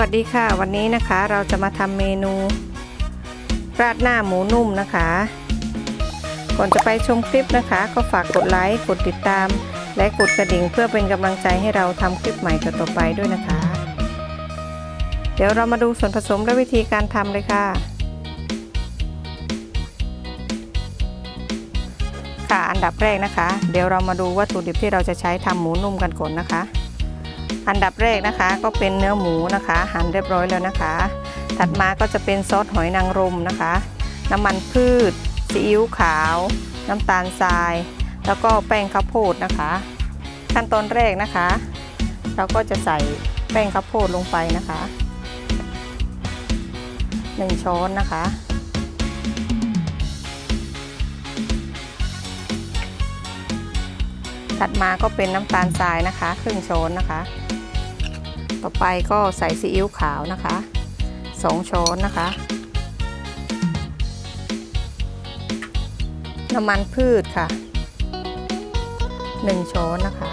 วัสดีค่ะ วันนี้นะคะเราจะมาทำเมนู ราดหน้าหมูนุ่มนะคะ ก่อนจะไปชมคลิปนะคะ ก็ฝากกดไลค์กดติดตาม และกดกระดิ่งเพื่อเป็นกำลังใจให้เราทำคลิปใหม่ต่อไปด้วยนะคะ เดี๋ยวเรามาดูส่วนผสมและวิธีการทำเลยค่ะ ค่ะอันดับแรกนะคะ เดี๋ยวเรามาดูวัตถุดิบที่เราจะใช้ทำหมูนุ่มกันก่อนนะคะ อันดับแรกนะคะ ก็เป็นเนื้อหมูนะคะ หั่นเรียบร้อยแล้วนะคะ ถัดมาก็จะเป็นซอสหอยนางรมนะคะ น้ำมันพืชซีอิ๊วขาว น้ำตาลทราย แล้วก็แป้งข้าวโพดนะคะ ขั้นตอนแรกนะคะ เราก็จะใส่แป้งข้าวโพดลงไปนะคะ1ช้อนนะคะ ถัดมาก็เป็นน้ำตาลทรายนะคะ ครึ่งช้อนนะคะ ต่อไปก็ใส่ซีอิ๊วขาวนะคะ2ช้อนนะคะ น้ำมันพืชค่ะ 1 ช้อนนะคะ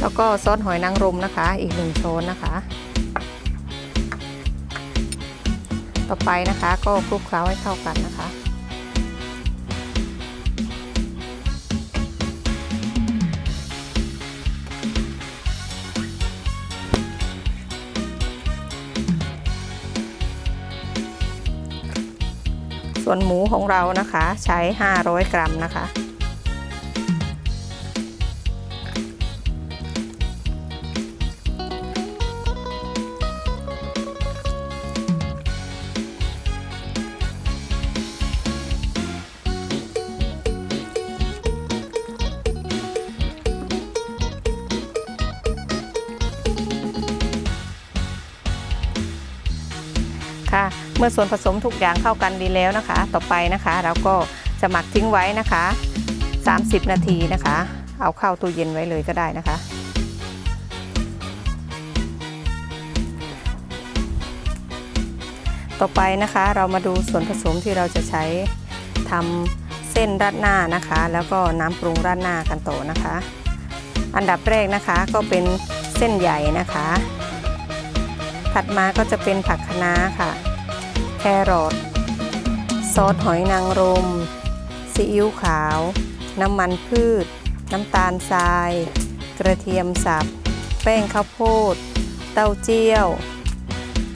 แล้วก็ซอสหอยนางรมนะคะ อีก 1 ช้อนนะคะ ต่อไปนะคะก็คลุกเคล้าให้เข้ากันนะคะ ส่วนหมูของเรานะคะ ใช้ 500 กรัมนะคะ ค่ะ เมื่อส่วนผสมทุกอย่างเข้ากันดีแล้วนะคะ ต่อไปนะคะ เราก็จะหมักทิ้งไว้นะคะ 30 นาทีนะคะ เอาเข้าตู้เย็นไว้เลยก็ได้นะคะต่อไปนะคะเรามาดูส่วนผสมที่เราจะใช้ทำเส้นราดหน้านะคะ แล้วก็น้ำปรุงราดหน้ากันต่อนะคะ อันดับแรกนะคะก็เป็นเส้นใหญ่นะคะ ถัดมาก็จะเป็นผักคะน้าค่ะ แครอทซอสหอยนางรม ซีอิ๊วขาว น้ำมันพืช น้ำตาลทราย กระเทียมสับ แป้งข้าวโพด เต้าเจี้ยว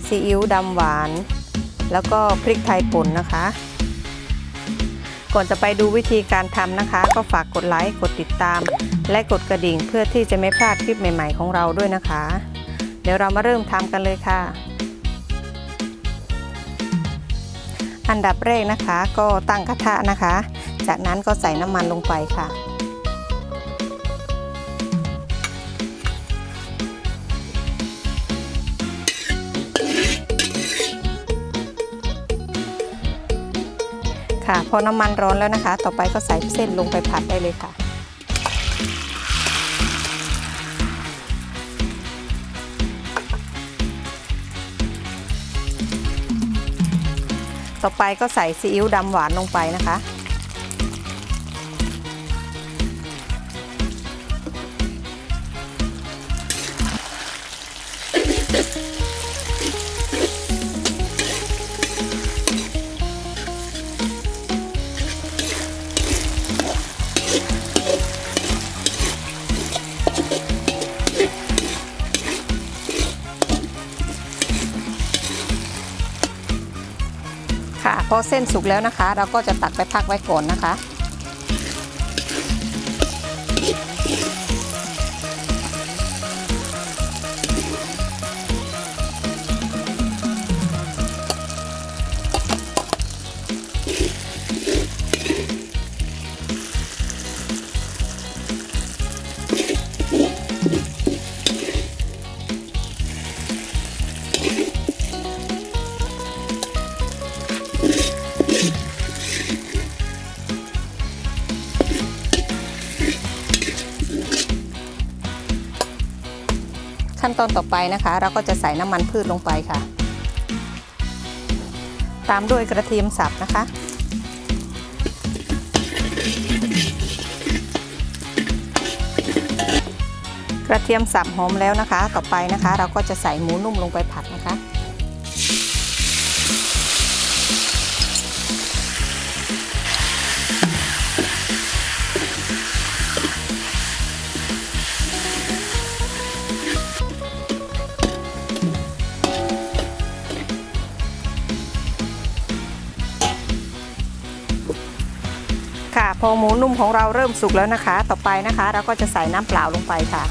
ซีอิ๊วดำหวาน แล้วก็พริกไทยป่นนะคะ ก่อนจะไปดูวิธีการทำนะคะ ก็ฝากกดไลค์ กดติดตาม และกดกระดิ่งเพื่อที่จะไม่พลาดคลิปใหม่ ๆ ของเราด้วยนะคะ เดี๋ยวเรามาเริ่มทำกันเลยค่ะ อันดับแรกนะคะก็ตั้งกระทะนะคะ จากนั้นก็ใส่น้ำมันลงไปค่ะค่ะพอน้ำมันร้อนแล้วนะคะ ต่อไปก็ใส่เส้นลงไปผัดได้เลยค่ะ ต่อไปก็ใส่ซีอิ๊วดำหวานลงไปนะคะ พอเส้นสุกแล้วนะคะ เราก็จะตักไปพักไว้ก่อนนะคะ ตอนต่อไปนะคะ เราก็จะใส่น้ำมันพืชลงไปค่ะ ตามด้วยกระเทียมสับนะคะ กระเทียมสับหอมแล้วนะคะ ต่อไปนะคะ เราก็จะใส่หมูนุ่มลงไปผัดนะคะ ค่ะ พอหมูนุ่มของเราเริ่มสุกแล้วนะคะ ต่อไปนะคะ เราก็จะใส่น้ำเปล่าลงไปค่ะ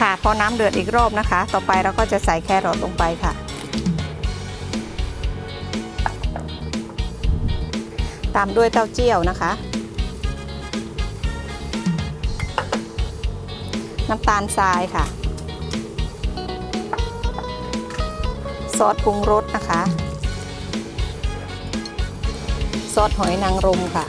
ค่ะพอน้ำเดือดอีกรอบนะคะ ต่อไปเราก็จะใส่แครอทลงไปค่ะ ตามด้วยเต้าเจี้ยวนะคะ น้ำตาลทรายค่ะ ซอสปรุงรสนะคะ ซอสหอยนางรมค่ะ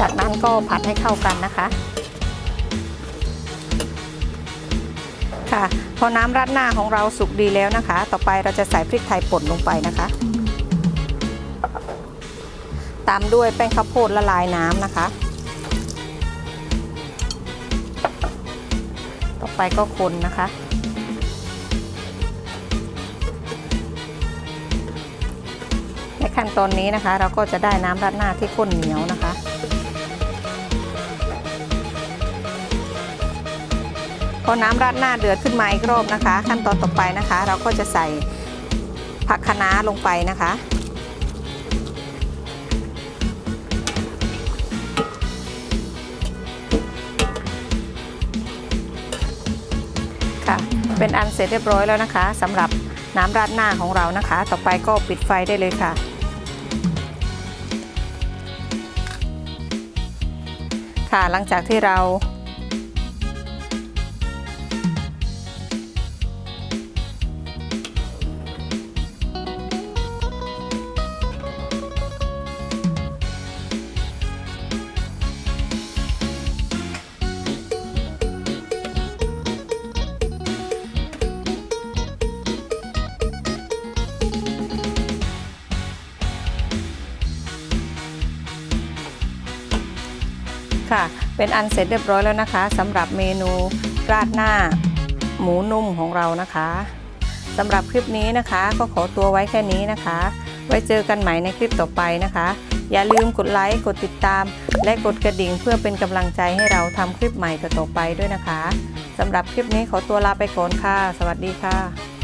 จากนั้นก็ผัดให้เข้ากันนะคะ ค่ะ พอน้ำราดหน้าของเราสุกดีแล้วนะคะ ต่อไปเราจะใส่พริกไทยป่นลงไปนะคะ ตามด้วยแป้งข้าวโพดละลายน้ำนะคะ ต่อไปก็คนนะคะ ในขั้นตอนนี้นะคะ เราก็จะได้น้ำราดหน้าที่ข้นเหนียวนะคะพอน้ำราดหน้าเดือดขึ้นมาอีกรอบนะคะ ขั้นตอนต่อไปนะคะ เราก็จะใส่ผักคะน้าลงไปนะคะ ค่ะ เป็นอันเสร็จเรียบร้อยแล้วนะคะสำหรับน้ำราดหน้าของเรานะคะ ต่อไปก็ปิดไฟได้เลยค่ะ ค่ะหลังจากที่เรา ค่ะ เป็นอันเสร็จเรียบร้อยแล้วนะคะสำหรับเมนูราดหน้าหมูนุ่มของเรานะคะสำหรับคลิปนี้นะคะ ก็ขอตัวไว้แค่นี้นะคะ ไว้เจอกันใหม่ในคลิปต่อไปนะคะ อย่าลืมกดไลค์กดติดตาม และกดกระดิ่งเพื่อเป็นกำลังใจให้เราทำคลิปใหม่ต่อๆไปด้วยนะคะสำหรับคลิปนี้ขอตัวลาไปก่อนค่ะ สวัสดีค่ะ